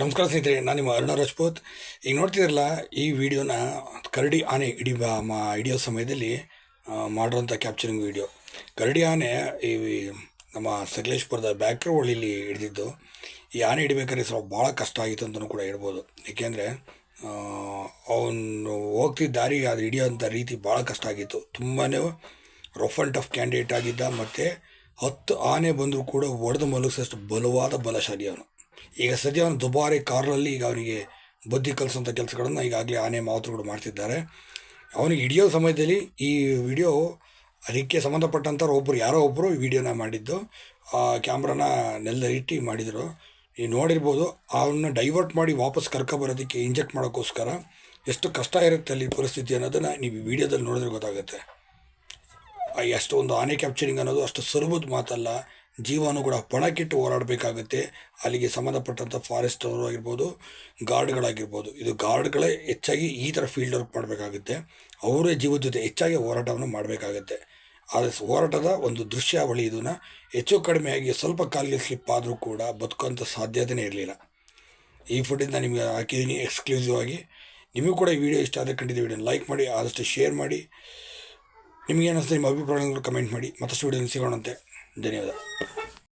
ನಮಸ್ಕಾರ ಸ್ನೇಹಿತರೆ, ನಾನು ನಿಮ್ಮ ಅರುಣ ರಾಜ್ಪೂತ್. ಈಗ ನೋಡ್ತಿದ್ರಲ್ಲ ಈ ವಿಡಿಯೋನ ಕರಡಿ ಆನೆ ಇಡೀ ಮಾ ಹಿಡಿಯೋ ಸಮಯದಲ್ಲಿ ಮಾಡಿರೋಂಥ ಕ್ಯಾಪ್ಚರಿಂಗ್ ವಿಡಿಯೋ ಕರಡಿ ಆನೆ ಈ ನಮ್ಮ ಸಕಲೇಶ್ಪುರದ ಬ್ಯಾಕ್ರ ಹೊಳಿಲಿ ಹಿಡಿದಿದ್ದು, ಈ ಆನೆ ಹಿಡಿಬೇಕಾದ್ರೆ ಸ್ವಲ್ಪ ಭಾಳ ಕಷ್ಟ ಆಗಿತ್ತು ಅಂತಲೂ ಕೂಡ ಹೇಳ್ಬೋದು. ಏಕೆಂದರೆ ಅವನು ಹೋಗ್ತಿದ್ದ ದಾರಿ ಅದು ಹಿಡಿಯೋಂಥ ರೀತಿ ಭಾಳ ಕಷ್ಟ ಆಗಿತ್ತು. ತುಂಬಾ ರಫ್ ಆ್ಯಂಡ್ ಟಫ್ ಕ್ಯಾಂಡಿಡೇಟ್ ಆಗಿದ್ದ, ಮತ್ತು ಹತ್ತು ಆನೆ ಬಂದರೂ ಕೂಡ ಒಡೆದು ಮಲಗಿಸೋಷ್ಟು ಬಲವಾದ ಬಲಶಾಲಿ ಅವನು. ಈಗ ಸದ್ಯ ಅವನು ದುಬಾರಿ ಕಾರ್ನಲ್ಲಿ ಈಗ ಅವನಿಗೆ ಬುದ್ಧಿ ಕಲಿಸುವಂಥ ಕೆಲಸಗಳನ್ನು ಈಗಾಗಲೇ ಆನೆ ಮಾತುಗಳು ಮಾಡ್ತಿದ್ದಾರೆ. ಅವನಿಗೆ ಹಿಡಿಯೋ ಸಮಯದಲ್ಲಿ ಈ ವಿಡಿಯೋ ಅದಕ್ಕೆ ಸಂಬಂಧಪಟ್ಟಂಥವ್ರು ಒಬ್ಬರು ಯಾರೋ ಒಬ್ಬರು ಈ ವಿಡಿಯೋನ ಮಾಡಿದ್ದು. ಆ ಕ್ಯಾಮ್ರಾನ ನೆಲ್ಲ ಇಟ್ಟು ಮಾಡಿದರು. ನೀವು ನೋಡಿರ್ಬೋದು ಅವನ್ನ ಡೈವರ್ಟ್ ಮಾಡಿ ವಾಪಸ್ ಕರ್ಕೊಬರೋದಕ್ಕೆ ಇಂಜೆಕ್ಟ್ ಮಾಡೋಕ್ಕೋಸ್ಕರ ಎಷ್ಟು ಕಷ್ಟ ಇರುತ್ತೆ ಅಲ್ಲಿ ಪರಿಸ್ಥಿತಿ ಅನ್ನೋದನ್ನು ನೀವು ವಿಡಿಯೋದಲ್ಲಿ ನೋಡಿದ್ರೆ ಗೊತ್ತಾಗುತ್ತೆ. ಅಷ್ಟೊಂದು ಆನೆ ಕ್ಯಾಪ್ಚರಿಂಗ್ ಅನ್ನೋದು ಅಷ್ಟು ಸುಲಭದ ಮಾತಲ್ಲ. ಜೀವನೂ ಕೂಡ ಪಣಕ್ಕಿಟ್ಟು ಹೋರಾಡಬೇಕಾಗುತ್ತೆ. ಅಲ್ಲಿಗೆ ಸಂಬಂಧಪಟ್ಟಂಥ ಫಾರೆಸ್ಟ್ ಅವರು ಆಗಿರ್ಬೋದು ಗಾರ್ಡ್ಗಳಾಗಿರ್ಬೋದು ಇದು ಗಾರ್ಡ್ಗಳೇ ಹೆಚ್ಚಾಗಿ ಈ ಥರ ಫೀಲ್ಡ್ ವರ್ಕ್ ಮಾಡಬೇಕಾಗುತ್ತೆ. ಅವರೇ ಜೀವದ ಜೊತೆ ಹೆಚ್ಚಾಗಿ ಹೋರಾಟವನ್ನು ಮಾಡಬೇಕಾಗುತ್ತೆ. ಆದರೆ ಹೋರಾಟದ ಒಂದು ದೃಶ್ಯಾವಳಿ ಇದನ್ನು ಹೆಚ್ಚು ಕಡಿಮೆಯಾಗಿ ಸ್ವಲ್ಪ ಕಾಲಿಗೆ ಸ್ಲಿಪ್ ಆದರೂ ಕೂಡ ಬದುಕುವಂಥ ಸಾಧ್ಯತೆಯೇ ಇರಲಿಲ್ಲ. ಈ ಫುಟೇಜ್ ನಿಮಗೆ ಹಾಕಿದ್ದೀನಿ ಎಕ್ಸ್ಕ್ಲೂಸಿವ್ ಆಗಿ. ನಿಮಗೂ ಕೂಡ ಈ ವಿಡಿಯೋ ಇಷ್ಟ ಆದರೆ ಖಂಡಿತ ವಿಡಿಯೋ ಲೈಕ್ ಮಾಡಿ, ಆದಷ್ಟು ಶೇರ್ ಮಾಡಿ. ನಿಮಗೆ ಏನಿಸ್ತದೆ ನಿಮ್ಮ ಅಭಿಪ್ರಾಯಗಳು ಕಮೆಂಟ್ ಮಾಡಿ. ಮತ್ತಷ್ಟು ವಿಡಿಯೋ ಸಿಗೋಣಂತೆ. ಧನ್ಯವಾದ.